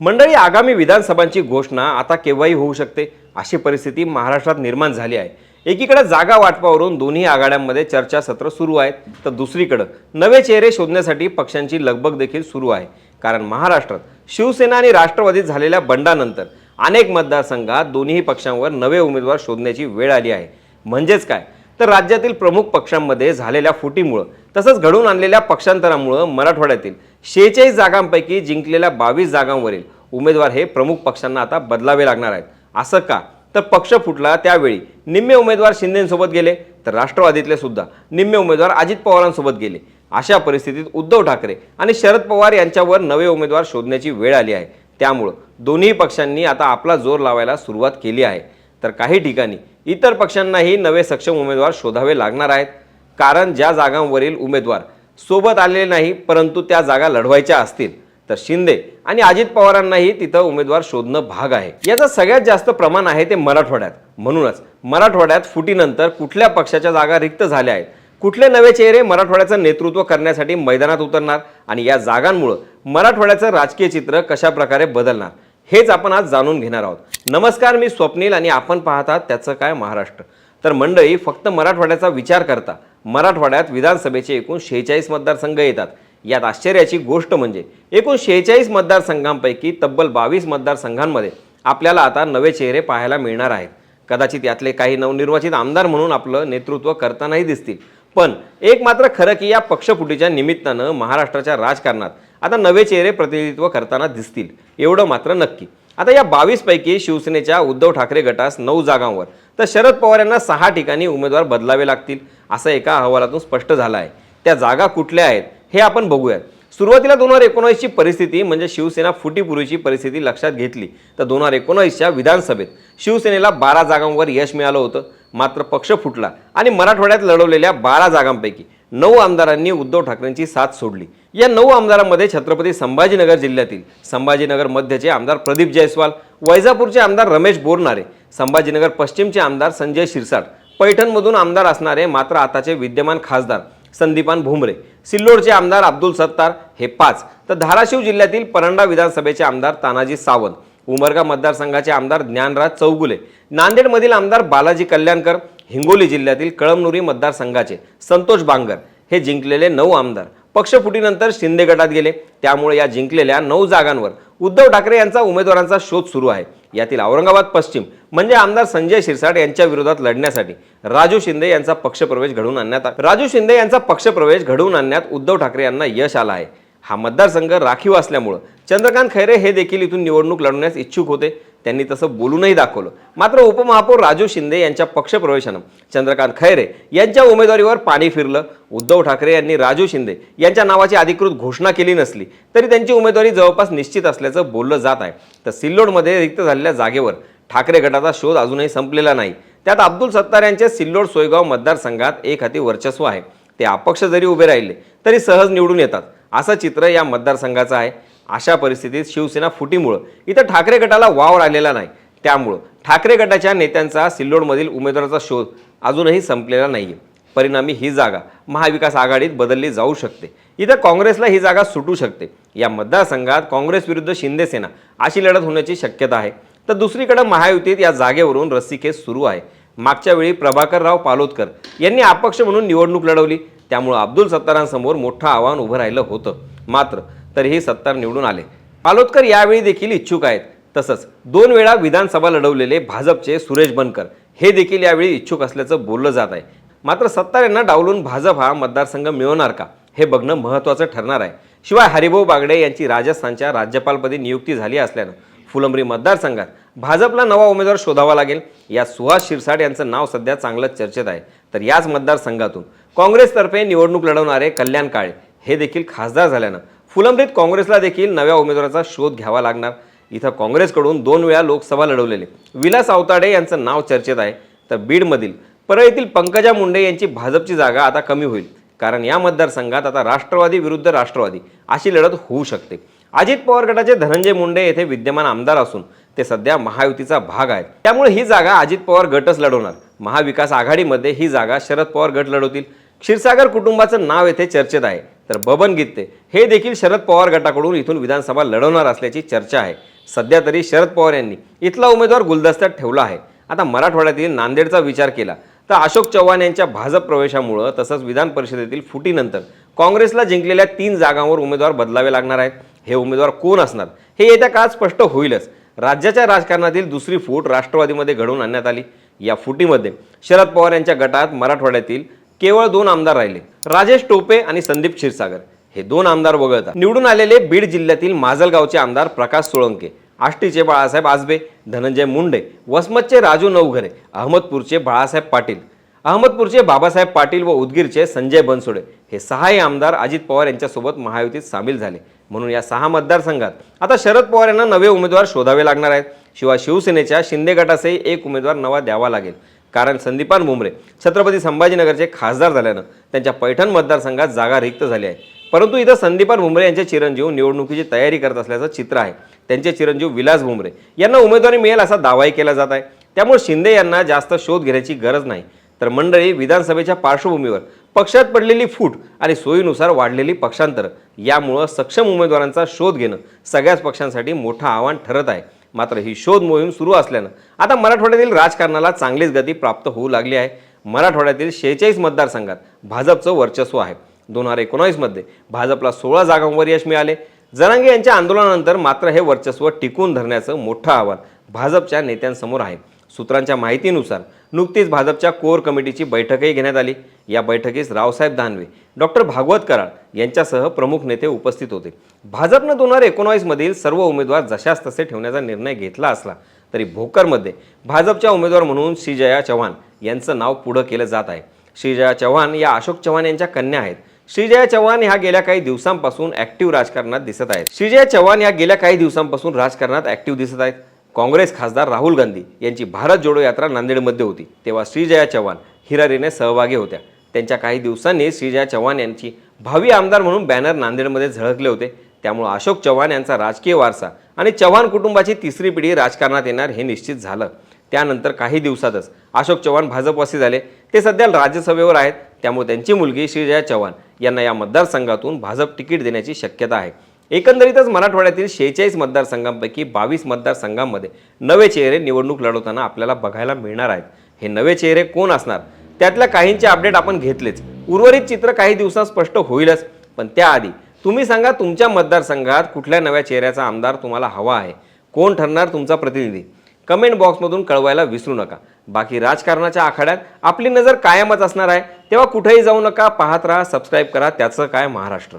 मंडळी आगामी विधानसभांची घोषणा आता केव्हाही होऊ शकते अशी परिस्थिती महाराष्ट्रात निर्माण झाली आहे. एकीकडे जागा वाटपावरून दोन्ही आघाड्यांमध्ये चर्चासत्र सुरू आहेत तर दुसरीकडे नवे चेहरे शोधण्यासाठी पक्षांची लगबग देखील सुरू आहे. कारण महाराष्ट्रात शिवसेना आणि राष्ट्रवादीत झालेल्या बंडानंतर अनेक मतदारसंघात दोन्ही पक्षांवर नवे उमेदवार शोधण्याची वेळ आली आहे. म्हणजेच काय? तर राज्यातील प्रमुख पक्षांमध्ये झालेल्या फुटीमुळं तसंच घडून आणलेल्या पक्षांतरामुळं मराठवाड्यातील शेहेचाळीस जागांपैकी जिंकलेल्या बावीस जागांवरील उमेदवार हे प्रमुख पक्षांना आता बदलावे लागणार आहेत. असं का? तर पक्ष फुटला त्यावेळी. निम्मे उमेदवार शिंदेसोबत गेले तर राष्ट्रवादीतले सुद्धा. निम्मे उमेदवार अजित पवारांसोबत गेले. अशा परिस्थितीत उद्धव ठाकरे आणि शरद पवार यांच्यावर नवे उमेदवार शोधण्याची वेळ आली आहे. त्यामुळं दोन्ही पक्षांनी आता आपला जोर लावायला सुरुवात केली आहे. तर काही ठिकाणी इतर पक्षांनाही नवे सक्षम उमेदवार शोधावे लागणार आहेत. कारण ज्या जागांवरील उमेदवार सोबत आलेले नाही परंतु त्या जागा लढवायच्या असतील. तर शिंदे आणि अजित पवारांनाही तिथं उमेदवार शोधणं भाग आहे. याचं सगळ्यात जास्त प्रमाण आहे ते मराठवाड्यात. म्हणूनच मराठवाड्यात फुटीनंतर कुठल्या पक्षाच्या जागा रिक्त झाल्या आहेत? कुठले नवे चेहरे मराठवाड्याचं नेतृत्व करण्यासाठी मैदानात उतरणार आणि या जागांमुळं मराठवाड्याचं राजकीय चित्र कशा प्रकारे बदलणार? हेच आपण आज जाणून घेणार आहोत. नमस्कार मी स्वप्नील आणि आपण पाहतात त्याचं काय महाराष्ट्र. तर मंडळी फक्त मराठवाड्याचा विचार करता. मराठवाड्यात विधानसभेचे एकूण शेहेचाळीस मतदारसंघ येतात. यात आश्चर्याची गोष्ट म्हणजे एकूण शेहेचाळीस मतदारसंघांपैकी तब्बल बावीस मतदारसंघांमध्ये आपल्याला आता नवे चेहरे पाहायला मिळणार आहेत. कदाचित यातले काही नवनिर्वाचित आमदार म्हणून आपलं नेतृत्व करतानाही दिसतील. पण एक मात्र खरं की या पक्षफुटीच्या निमित्तानं महाराष्ट्राच्या राजकारणात आता नवे चेहरे प्रतिनिधित्व करताना दिसतील. एवढं मात्र नक्की. आता या बावीसपैकी शिवसेनेच्या उद्धव ठाकरे गटास नऊ जागांवर तर शरद पवार यांना सहा ठिकाणी उमेदवार बदलावे लागतील असं एका अहवालातून स्पष्ट झालं आहे त्या जागा कुठल्या आहेत हे आपण बघूयात. सुरुवातीला दोन हजार एकोणावीसची परिस्थिती म्हणजे शिवसेना फुटीपूर्वीची परिस्थिती लक्षात घेतली तर दोन हजार एकोणावीसच्या विधानसभेत शिवसेनेला बारा जागांवर यश मिळालं होतं मात्र पक्ष फुटला आणि मराठवाड्यात लढवलेल्या बारा जागांपैकी नऊ आमदारांनी उद्धव ठाकरेंची साथ सोडली. या नऊ आमदारांमध्ये छत्रपती संभाजीनगर जिल्ह्यातील संभाजीनगर मध्यचे आमदार प्रदीप जयस्वाल वैजापूरचे आमदार रमेश बोरनारे संभाजीनगर पश्चिमचे आमदार संजय शिरसाट पैठणमधून आमदार असणारे मात्र आताचे विद्यमान खासदार संदीपान भुमरे सिल्लोडचे आमदार अब्दुल सत्तार हे पाच तर धाराशिव जिल्ह्यातील परंडा विधानसभेचे आमदार तानाजी सावंत उमरगा मतदारसंघाचे आमदार ज्ञानराज चौगुले नांदेडमधील आमदार बालाजी कल्याणकर हिंगोली जिल्ह्यातील कळमनुरी मतदारसंघाचे संतोष बांगर हे जिंकलेले नऊ आमदार. पक्षफुटीनंतर शिंदे गटात गेले त्यामुळे या जिंकलेल्या नऊ जागांवर उद्धव ठाकरे यांचा उमेदवारांचा शोध सुरू आहे. यातील औरंगाबाद पश्चिम म्हणजे आमदार संजय शिरसाट यांच्या विरोधात लढण्यासाठी राजू शिंदे यांचा पक्षप्रवेश घडवून आणण्यात राजू शिंदे यांचा पक्षप्रवेश घडवून आणण्यात उद्धव ठाकरे यांना यश आलं आहे. हा मतदारसंघ राखीव असल्यामुळं चंद्रकांत खैरे हे देखील इथून निवडणूक लढवण्यास इच्छुक होते. त्यांनी तसं बोलूनही दाखवलं. मात्र उपमहापौर राजू शिंदे यांच्या पक्षप्रवेशानं चंद्रकांत खैरे यांच्या उमेदवारीवर पाणी फिरलं. उद्धव ठाकरे यांनी राजू शिंदे यांच्या नावाची अधिकृत घोषणा केली नसली तरी त्यांची उमेदवारी जवळपास निश्चित असल्याचं बोललं जात आहे. तर सिल्लोडमध्ये रिक्त झालेल्या जागेवर ठाकरे गटाचा शोध अजूनही संपलेला नाही. त्यात अब्दुल सत्तार यांचे सिल्लोड सोयगाव मतदारसंघात एक हाती वर्चस्व आहे. ते अपक्ष जरी उभे राहिले तरी सहज निवडून येतात. असं चित्र या मतदारसंघाचं आहे. अशा परिस्थितीत शिवसेना फुटीमुळं. इथं ठाकरे गटाला वाव राहिलेला नाही. त्यामुळं ठाकरे गटाच्या नेत्यांचा सिल्लोडमधील उमेदवाराचा शोध अजूनही संपलेला नाही आहे परिणामी ही जागा महाविकास आघाडीत बदलली जाऊ शकते. इथं काँग्रेसला ही जागा सुटू शकते. या मतदारसंघात काँग्रेस विरुद्ध शिंदेसेना अशी लढत होण्याची शक्यता आहे. तर दुसरीकडे महायुतीत या जागेवरून रस्सीखेच सुरू आहे. मागच्या वेळी प्रभाकरराव पालोदकर यांनी अपक्ष म्हणून निवडणूक लढवली. त्यामुळं अब्दुल सत्तारांसमोर मोठं आव्हान उभं राहिलं होतं. मात्र तरीही सत्तार निवडून आले. पालोदकर यावेळी देखील इच्छुक आहेत. तसंच दोन वेळा विधानसभा लढवलेले भाजपचे सुरेश बनकर हे देखील यावेळी इच्छुक असल्याचं बोललं जात आहे. मात्र सत्तार यांना डावलून भाजप हा मतदारसंघ मिळवणार का हे बघणं महत्त्वाचं ठरणार आहे. शिवाय हरिभाऊ बागडे यांची राजस्थानच्या राज्यपालपदी नियुक्ती झाली असल्यानं फुलंब्री मतदारसंघात भाजपला नवा उमेदवार शोधावा लागेल या सुहास शिरसाट यांचं नाव सध्या चांगलंच चर्चेत आहे. तर याच मतदारसंघातून काँग्रेसतर्फे निवडणूक लढवणारे कल्याण काळे हे देखील खासदार झाल्यानं फुलंब्रीत काँग्रेसला देखील नव्या उमेदवाराचा शोध घ्यावा लागणार. इथं काँग्रेसकडून दोन वेळा लोकसभा लढवलेले. विलास अवताडे यांचं नाव चर्चेत आहे. तर बीडमधील परळीतील पंकजा मुंडे यांची भाजपची जागा आता कमी होईल. कारण या मतदारसंघात आता राष्ट्रवादी विरुद्ध राष्ट्रवादी अशी लढत होऊ शकते. अजित पवार गटाचे धनंजय मुंडे येथे विद्यमान आमदार असून ते सध्या महायुतीचा भाग आहेत. त्यामुळे ही जागा अजित पवार गटच लढवणार. महाविकास आघाडीमध्ये ही जागा शरद पवार गट लढवतील. क्षीरसागर कुटुंबाचं नाव येथे चर्चेत आहे. तर बबन गित्ते हे देखील शरद पवार गटाकडून इथून विधानसभा लढवणार असल्याची चर्चा आहे. सध्या तरी शरद पवार यांनी इथला उमेदवार गुलदस्त्यात ठेवला आहे. आता मराठवाड्यातील नांदेडचा विचार केला तर अशोक चव्हाण यांच्या भाजप प्रवेशामुळं तसंच विधान परिषदेतील फुटीनंतर काँग्रेसला जिंकलेल्या तीन जागांवर उमेदवार बदलावे लागणार आहेत. हे उमेदवार कोण असणार? हे येत्या काळात स्पष्ट होईलच. राज्याच्या राजकारणातील दुसरी फूट राष्ट्रवादीमध्ये घडवून आणण्यात आली. या फुटीमध्ये शरद पवार यांच्या गटात मराठवाड्यातील केवळ दोन आमदार राहिले. राजेश टोपे आणि संदीप क्षीरसागर. हे दोन आमदार वगळता. निवडून आलेले बीड जिल्ह्यातील माजलगावचे आमदार प्रकाश सोळंके आष्टीचे बाळासाहेब आजबे धनंजय मुंडे वसमतचे राजू नवघरे अहमदपूरचे बाळासाहेब पाटील. अहमदपूरचे बाबासाहेब पाटील व उदगीरचे संजय बनसोडे हे सहाही आमदार अजित पवार यांच्यासोबत महायुतीत सामील झाले. म्हणून या सहा मतदारसंघात आता शरद पवार यांना नवे उमेदवार शोधावे लागणार आहेत. शिवाय शिवसेनेच्या शिंदे गटासही एक उमेदवार नवा द्यावा लागेल. कारण संदीपान भुमरे छत्रपती संभाजीनगरचे खासदार झाल्यानं त्यांच्या पैठण मतदारसंघात जागा रिक्त झाली आहे. परंतु इथं संदीपान भुमरे यांचे चिरंजीव निवडणुकीची तयारी करत असल्याचं चित्र आहे. त्यांचे चिरंजीव विलास भुमरे यांना उमेदवारी मिळेल असा दावाही केला जात आहे. त्यामुळे शिंदे यांना जास्त शोध घेण्याची गरज नाही. तर मंडळी विधानसभेच्या पार्श्वभूमीवर पक्षात पडलेली फूट आणि सोयीनुसार वाढलेली पक्षांतर यामुळं सक्षम उमेदवारांचा शोध घेणं सगळ्याच पक्षांसाठी मोठं आव्हान ठरत आहे. मात्र ही शोध मोहीम सुरू असल्यानं आता मराठवाड्यातील राजकारणाला चांगलीच गती प्राप्त होऊ लागली आहे. मराठवाड्यातील शेहेचाळीस मतदारसंघात भाजपचं वर्चस्व आहे. दोन हजार एकोणावीसमध्ये भाजपला सोळा जागांवर यश मिळाले. जरांगे यांच्या आंदोलनानंतर मात्र हे वर्चस्व टिकून धरण्याचं मोठं आव्हान भाजपच्या नेत्यांसमोर आहे. सूत्रांच्या माहितीनुसार नुकतीच भाजपच्या कोर कमिटीची बैठकही घेण्यात आली. या बैठकीस रावसाहेब दानवे डॉक्टर भागवत कराळ यांच्यासह प्रमुख नेते उपस्थित होते. भाजपनं दोन हजार एकोणावीसमधील सर्व उमेदवार जशास तसे ठेवण्याचा निर्णय घेतला असला तरी भोकरमध्ये भाजपच्या उमेदवार म्हणून श्रीजया चव्हाण यांचं नाव पुढं केलं जात आहे. श्रीजया चव्हाण या अशोक चव्हाण यांच्या कन्या आहेत. श्रीजया चव्हाण ह्या गेल्या काही दिवसांपासून ऍक्टिव्ह राजकारणात दिसत आहेत. श्रीजया चव्हाण या गेल्या काही दिवसांपासून राजकारणात ऍक्टिव्ह दिसत आहेत. काँग्रेस खासदार राहुल गांधी यांची भारत जोडो यात्रा नांदेडमध्ये होती. तेव्हा श्रीजया चव्हाण हिरारीने सहभागी होत्या. त्यांच्या काही दिवसांनी श्रीजया चव्हाण यांची भावी आमदार म्हणून बॅनर नांदेडमध्ये झळकले होते. त्यामुळे अशोक चव्हाण यांचा राजकीय वारसा आणि चव्हाण कुटुंबाची तिसरी पिढी राजकारणात येणार हे निश्चित झालं. त्यानंतर काही दिवसातच अशोक चव्हाण भाजपवासी झाले. ते सध्या राज्यसभेवर आहेत. त्यामुळे त्यांची मुलगी श्रीजया चव्हाण यांना या मतदारसंघातून भाजप तिकीट देण्याची शक्यता आहे. एकंदरीतच मराठवाड्यातील शेहेचाळीस मतदारसंघांपैकी बावीस मतदारसंघांमध्ये नवे चेहरे निवडणूक लढवताना आपल्याला बघायला मिळणार आहेत. हे नवे चेहरे कोण असणार? त्यातल्या काहींचे अपडेट आपण घेतलेच. उर्वरित चित्र काही दिवसात स्पष्ट होईलच. पण त्याआधी तुम्ही सांगा तुमच्या मतदारसंघात कुठल्या नव्या चेहऱ्याचा आमदार तुम्हाला हवा आहे? कोण ठरणार तुमचा प्रतिनिधी? कमेंट बॉक्समधून कळवायला विसरू नका. बाकी राजकारणाच्या आखाड्यात आपली नजर कायमच असणार आहे. तेव्हा कुठेही जाऊ नका. पाहत राहा सबस्क्राईब करा. त्याचं काय महाराष्ट्र?